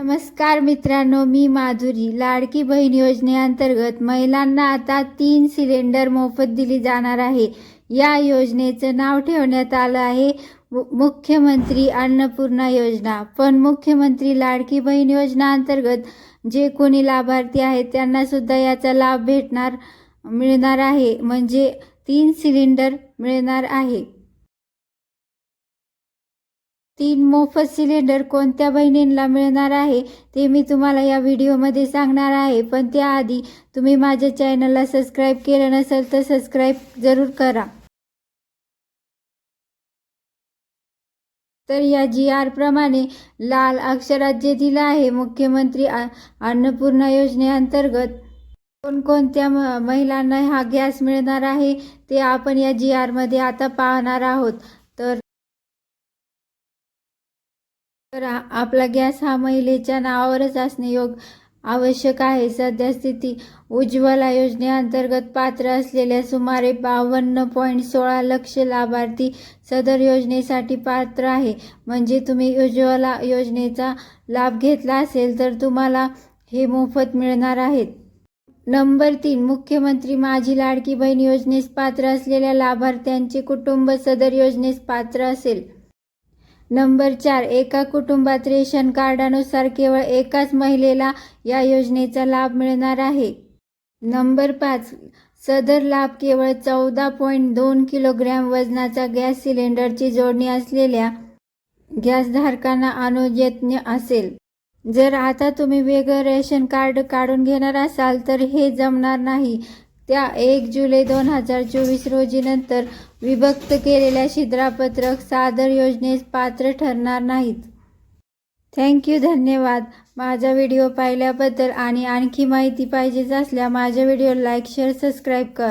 नमस्कार मित्रांनो मी माधुरी. लाडकी बहीण योजनेअंतर्गत महिलांना आता तीन सिलेंडर मोफत दिली जाणार आहे. या योजनेचं नाव ठेवण्यात आलं आहे मु- मुख्यमंत्री अन्नपूर्णा योजना. पण मुख्यमंत्री लाडकी बहीण योजना अंतर्गत जे कोणी लाभार्थी आहेत त्यांना सुद्धा याचा लाभ भेटणार मिळणार आहे. म्हणजे तीन सिलेंडर मिळणार आहे. तीन मोफत सिलेंडर कोणत्या बहिणींना मिळणार आहे ते मी तुम्हाला या व्हिडिओमध्ये सांगणार आहे. पण त्याआधी तुम्ही माझ्या चॅनलला सबस्क्राईब केलं नसेल तर सबस्क्राईब जरूर करा. तर या जी आर प्रमाणे लाल अक्षरात जे दिलं आहे. मुख्यमंत्री अन्नपूर्णा योजनेअंतर्गत कोणकोणत्या म- महिलांना हा गॅस मिळणार आहे ते आपण या जी आरमध्ये आता पाहणार आहोत. तर तर आपला गॅस हा महिलेच्या नावावरच असणे योग आवश्यक आहे. सध्या स्थिती उज्ज्वला योजनेअंतर्गत पात्र असलेल्या सुमारे बावन्न पॉईंट सोळा लक्ष लाभार्थी सदर योजनेसाठी पात्र आहे. म्हणजे तुम्ही उज्ज्वला योजनेचा लाभ घेतला असेल तर तुम्हाला हे मोफत मिळणार आहेत. नंबर तीन मुख्यमंत्री माझी लाडकी बहीण योजनेस पात्र असलेल्या लाभार्थ्यांचे कुटुंब सदर योजनेस पात्र असेल. नंबर चार एका कुटुंबात रेशन कार्डानुसार केवळ एकाच महिलेला या योजनेचा लाभ मिळणार आहे. नंबर पाच सदर लाभ केवळ चौदा पॉईंट दोन किलोग्रॅम वजनाचा गॅस सिलेंडरची जोडणी असलेल्या गॅसधारकांना अनुज्ञेय असेल. जर आता तुम्ही वेगळं रेशन कार्ड काढून घेणार असाल तर हे जमणार नाही. त्या एक जुलै दोन हजार चोवीस रोजीनंतर विभक्त केलेल्या शिद्रापत्रक सादर योजनेस पात्र ठरणार नाहीत. थँक्यू धन्यवाद. माझा व्हिडिओ पाहिल्याबद्दल आणि आणखी माहिती पाहिजेच असल्या माझ्या व्हिडिओ लाईक शेअर सबस्क्राईब कर.